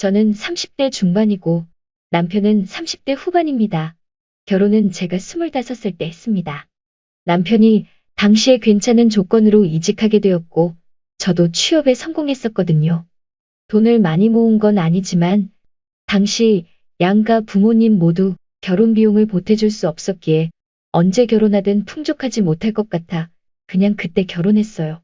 저는 30대 중반이고 남편은 30대 후반입니다. 결혼은 제가 25살 때 했습니다. 남편이 당시에 괜찮은 조건으로 이직하게 되었고 저도 취업에 성공했었거든요. 돈을 많이 모은 건 아니지만 당시 양가 부모님 모두 결혼 비용을 보태줄 수 없었기에 언제 결혼하든 풍족하지 못할 것 같아 그냥 그때 결혼했어요.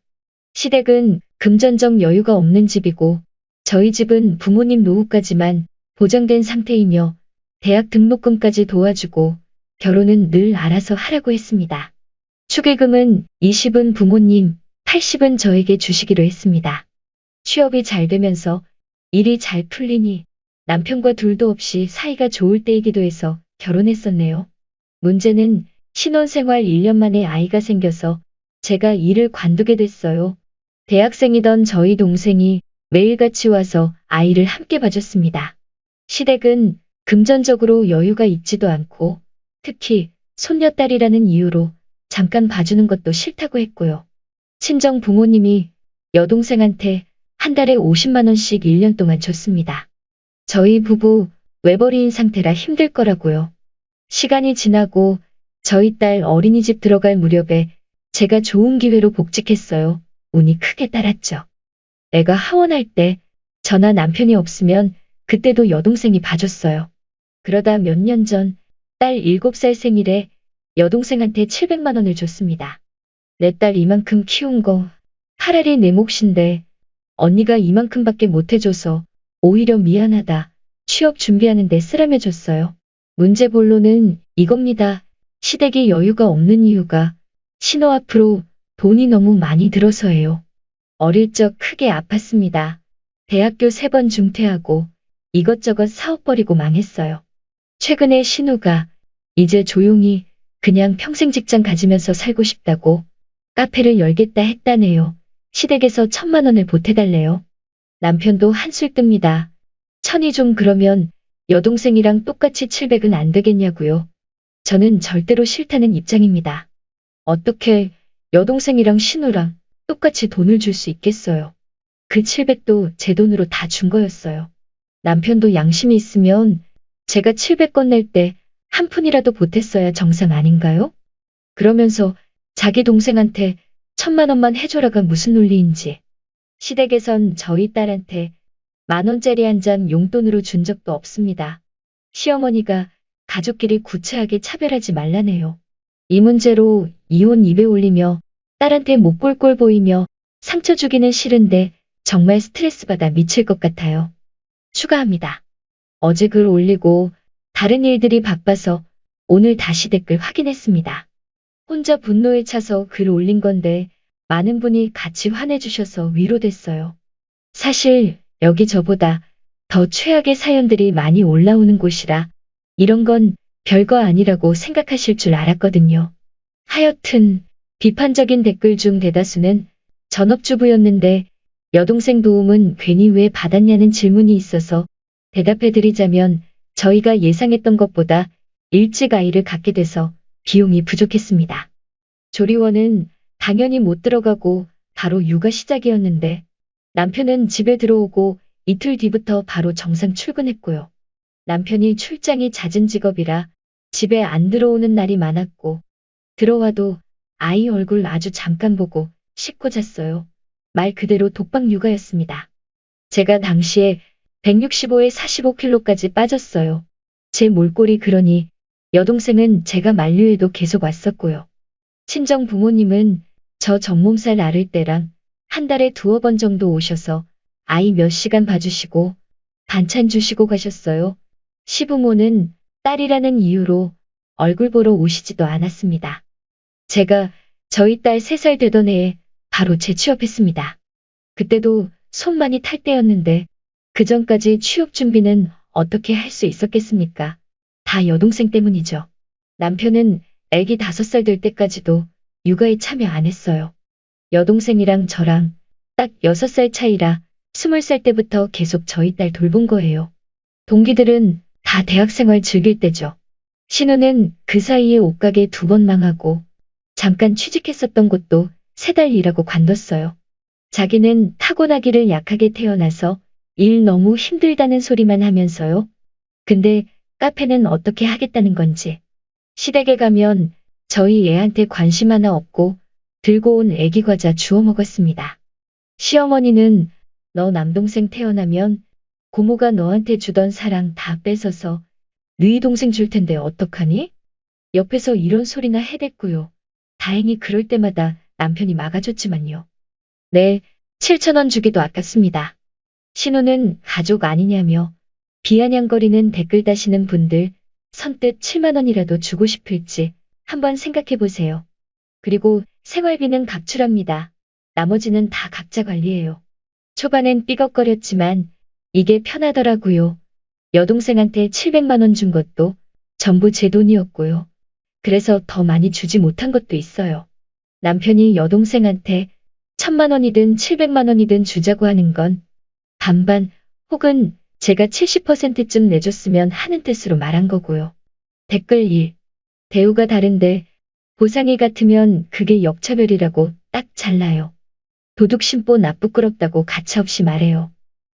시댁은 금전적 여유가 없는 집이고 저희 집은 부모님 노후까지만 보장된 상태이며 대학 등록금까지 도와주고 결혼은 늘 알아서 하라고 했습니다. 축의금은 20은 부모님, 80은 저에게 주시기로 했습니다. 취업이 잘 되면서 일이 잘 풀리니 남편과 둘도 없이 사이가 좋을 때이기도 해서 결혼했었네요. 문제는 신혼생활 1년 만에 아이가 생겨서 제가 일을 관두게 됐어요. 대학생이던 저희 동생이 매일같이 와서 아이를 함께 봐줬습니다. 시댁은 금전적으로 여유가 있지도 않고 특히 손녀딸이라는 이유로 잠깐 봐주는 것도 싫다고 했고요. 친정 부모님이 여동생한테 한 달에 50만원씩 1년 동안 줬습니다. 저희 부부 외벌이인 상태라 힘들 거라고요. 시간이 지나고 저희 딸 어린이집 들어갈 무렵에 제가 좋은 기회로 복직했어요. 운이 크게 따랐죠. 애가 하원할 때 저나 남편이 없으면 그때도 여동생이 봐줬어요. 그러다 몇 년 전 딸 7살 생일에 여동생한테 700만 원을 줬습니다. 내 딸 이만큼 키운 거 차라리 내 몫인데 언니가 이만큼밖에 못 해줘서 오히려 미안하다. 취업 준비하는데 쓰라며 줬어요. 문제 본론은 이겁니다. 시댁이 여유가 없는 이유가 신호 앞으로 돈이 너무 많이 들어서예요. 어릴 적 크게 아팠습니다. 대학교 세 번 중퇴하고 이것저것 사업 버리고 망했어요. 최근에 신우가 이제 조용히 그냥 평생 직장 가지면서 살고 싶다고 카페를 열겠다 했다네요. 시댁에서 천만 원을 보태달래요. 남편도 한술 뜹니다. 천이 좀 그러면 여동생이랑 똑같이 700은 안 되겠냐고요. 저는 절대로 싫다는 입장입니다. 어떻게 여동생이랑 신우랑 똑같이 돈을 줄 수 있겠어요. 그 700도 제 돈으로 다 준 거였어요. 남편도 양심이 있으면 제가 700건 낼 때 한 푼이라도 보탰어야 정상 아닌가요? 그러면서 자기 동생한테 천만 원만 해줘라가 무슨 논리인지. 시댁에선 저희 딸한테 만 원짜리 한 잔 용돈으로 준 적도 없습니다. 시어머니가 가족끼리 구차하게 차별하지 말라네요. 이 문제로 이혼 입에 올리며 딸한테 못 볼 꼴 보이며 상처 주기는 싫은데 정말 스트레스 받아 미칠 것 같아요. 추가합니다. 어제 글 올리고 다른 일들이 바빠서 오늘 다시 댓글 확인했습니다. 혼자 분노에 차서 글 올린 건데 많은 분이 같이 화내주셔서 위로됐어요. 사실 여기 저보다 더 최악의 사연들이 많이 올라오는 곳이라 이런 건 별거 아니라고 생각하실 줄 알았거든요. 하여튼 비판적인 댓글 중 대다수는 전업주부였는데 여동생 도움은 괜히 왜 받았냐는 질문이 있어서 대답해드리자면 저희가 예상했던 것보다 일찍 아이를 갖게 돼서 비용이 부족했습니다. 조리원은 당연히 못 들어가고 바로 육아 시작이었는데 남편은 집에 들어오고 이틀 뒤부터 바로 정상 출근했고요. 남편이 출장이 잦은 직업이라 집에 안 들어오는 날이 많았고 들어와도 아이 얼굴 아주 잠깐 보고 씻고 잤어요. 말 그대로 독박 육아였습니다. 제가 당시에 165에 45kg까지 빠졌어요. 제 몰골이 그러니 여동생은 제가 만류해도 계속 왔었고요. 친정 부모님은 저 전몸살 앓을 때랑 한 달에 두어 번 정도 오셔서 아이 몇 시간 봐주시고 반찬 주시고 가셨어요. 시부모는 딸이라는 이유로 얼굴 보러 오시지도 않았습니다. 제가 저희 딸 3살 되던 해에 바로 재취업했습니다. 그때도 손 많이 탈 때였는데 그 전까지 취업 준비는 어떻게 할 수 있었겠습니까? 다 여동생 때문이죠. 남편은 애기 5살 될 때까지도 육아에 참여 안 했어요. 여동생이랑 저랑 딱 6살 차이라 20살 때부터 계속 저희 딸 돌본 거예요. 동기들은 다 대학생활 즐길 때죠. 신우는 그 사이에 옷가게 두 번 망하고 잠깐 취직했었던 곳도 세 달 일하고 관뒀어요. 자기는 타고나기를 약하게 태어나서 일 너무 힘들다는 소리만 하면서요. 근데 카페는 어떻게 하겠다는 건지. 시댁에 가면 저희 애한테 관심 하나 없고 들고 온 애기 과자 주워 먹었습니다. 시어머니는 너 남동생 태어나면 고모가 너한테 주던 사랑 다 뺏어서 너희 동생 줄 텐데 어떡하니? 옆에서 이런 소리나 해댔고요. 다행히 그럴 때마다 남편이 막아줬지만요. 네, 7천원 주기도 아깝습니다. 신우는 가족 아니냐며 비아냥거리는 댓글 다시는 분들 선뜻 7만원이라도 주고 싶을지 한번 생각해 보세요. 그리고 생활비는 각출합니다. 나머지는 다 각자 관리해요. 초반엔 삐걱거렸지만 이게 편하더라고요. 여동생한테 700만원 준 것도 전부 제 돈이었고요. 그래서 더 많이 주지 못한 것도 있어요. 남편이 여동생한테 천만 원이든 700만 원이든 주자고 하는 건 반반 혹은 제가 70%쯤 내줬으면 하는 뜻으로 말한 거고요. 댓글 1. 대우가 다른데 보상이 같으면 그게 역차별이라고 딱 잘라요. 도둑심보 나쁘끄럽다고 가차없이 말해요.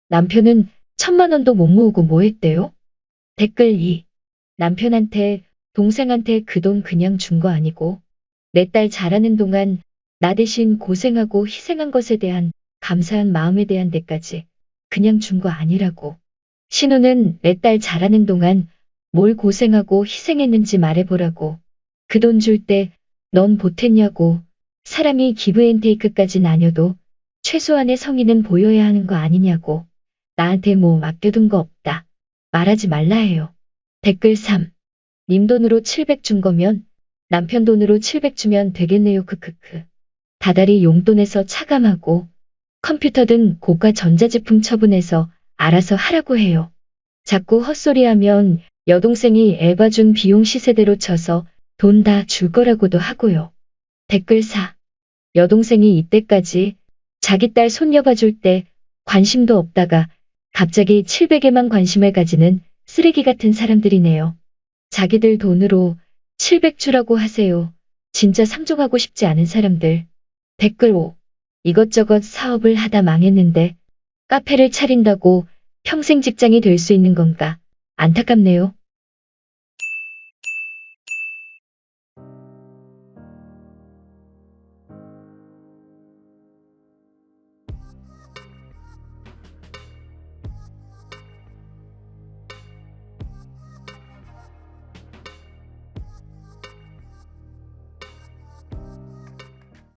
남편은 천만 원도 못 모으고 뭐 했대요? 댓글 2. 남편한테 동생한테 그 돈 그냥 준 거 아니고 내 딸 자라는 동안 나 대신 고생하고 희생한 것에 대한 감사한 마음에 대한 데까지 그냥 준 거 아니라고. 신우는 내 딸 자라는 동안 뭘 고생하고 희생했는지 말해보라고. 그 돈 줄 때 넌 보탰냐고. 사람이 기브앤테이크까진 아니어도 최소한의 성의는 보여야 하는 거 아니냐고. 나한테 뭐 맡겨둔 거 없다. 말하지 말라 해요. 댓글 3. 님 돈으로 700 준 거면 남편 돈으로 700 주면 되겠네요. 크크크. 다달이 용돈에서 차감하고 컴퓨터 등 고가 전자제품 처분해서 알아서 하라고 해요. 자꾸 헛소리하면 여동생이 에바 준 비용 시세대로 쳐서 돈 다 줄 거라고도 하고요. 댓글 4. 여동생이 이때까지 자기 딸 손녀 봐줄 때 관심도 없다가 갑자기 700에만 관심을 가지는 쓰레기 같은 사람들이네요. 자기들 돈으로 700 주라고 하세요. 진짜 상종하고 싶지 않은 사람들. 댓글 5. 이것저것 사업을 하다 망했는데 카페를 차린다고 평생 직장이 될 수 있는 건가? 안타깝네요.